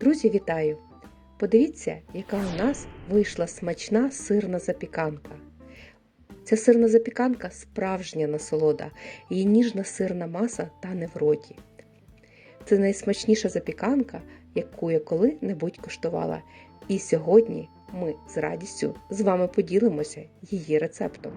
Друзі, вітаю! Подивіться, яка у нас вийшла смачна сирна запіканка. Ця сирна запіканка справжня насолода, її ніжна сирна маса тане в роті. Це найсмачніша запіканка, яку я коли-небудь куштувала. І сьогодні ми з радістю з вами поділимося її рецептом.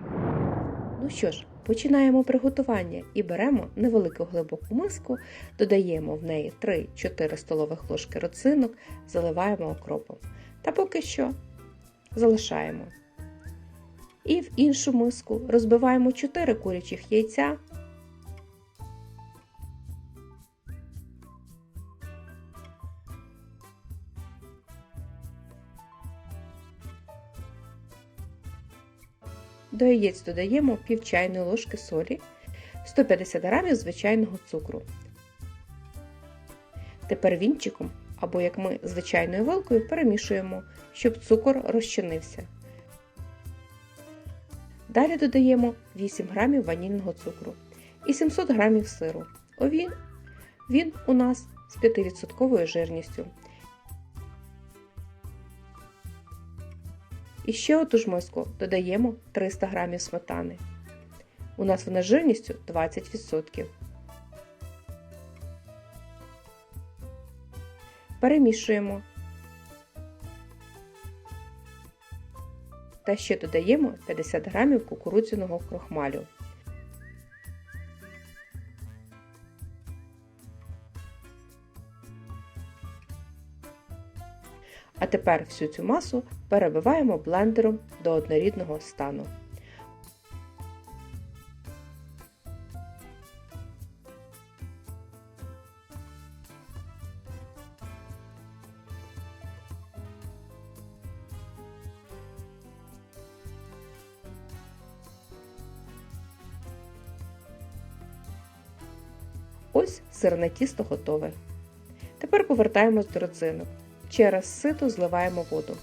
Ну що ж, починаємо приготування і беремо невелику глибоку миску, додаємо в неї 3-4 столових ложки роцинок, заливаємо окропом. Та поки що залишаємо. І в іншу миску розбиваємо 4 курячих яйця. До яєць додаємо пів чайної ложки солі, 150 г звичайного цукру. Тепер вінчиком, або як ми звичайною вилкою, перемішуємо, щоб цукор розчинився. Далі додаємо 8 г ванільного цукру і 700 г сиру. Він, він у нас з 5% жирністю. І ще оту ж миску додаємо 300 г сметани. У нас вона жирністю 20%. Перемішуємо. Та ще додаємо 50 г кукурудзяного крохмалю. А тепер всю цю масу перебиваємо блендером до однорідного стану. Ось сирне тісто готове. Тепер повертаємось до родзинок. Через сито зливаємо воду.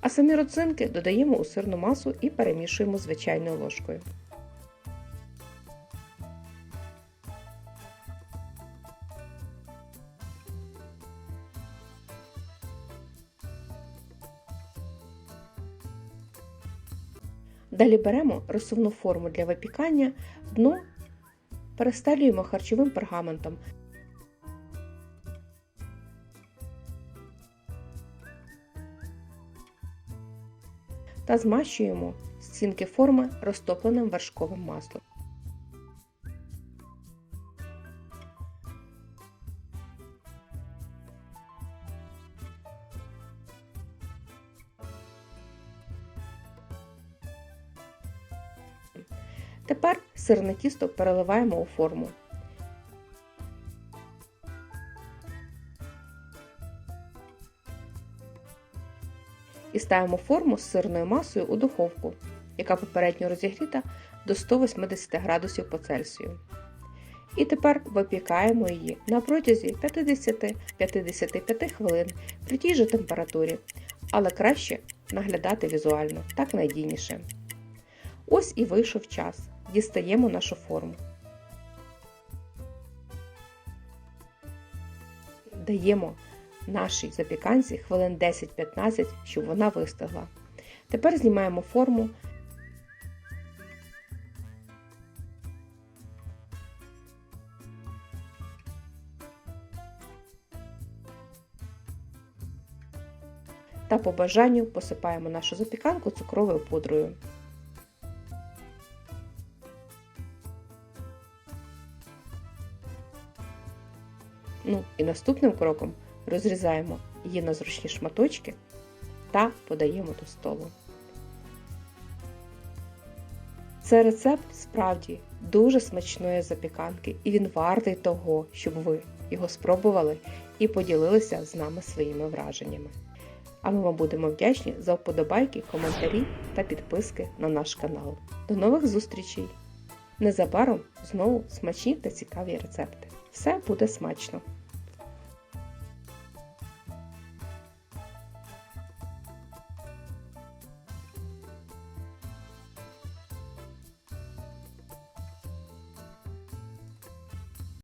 А самі родзинки додаємо у сирну масу і перемішуємо звичайною ложкою. Далі беремо розсувну форму для випікання, дно перестелюємо харчовим пергаментом. Та змащуємо стінки форми розтопленим вершковим маслом. Тепер сирне тісто переливаємо у форму. І ставимо форму з сирною масою у духовку, яка попередньо розігріта до 180 градусів по Цельсію. І тепер випікаємо її на протязі 50-55 хвилин при тій же температурі, але краще наглядати візуально, так надійніше. Ось і вийшов час. Дістаємо нашу форму. Даємо нашій запіканці хвилин 10-15, щоб вона вистигла. Тепер знімаємо форму. Та по бажанню посипаємо нашу запіканку цукровою пудрою. Ну і наступним кроком розрізаємо її на зручні шматочки та подаємо до столу. Це рецепт справді дуже смачної запіканки, і він вартий того, щоб ви його спробували і поділилися з нами своїми враженнями. А ми вам будемо вдячні за вподобайки, коментарі та підписки на наш канал. До нових зустрічей! Незабаром знову смачні та цікаві рецепти. Все буде смачно!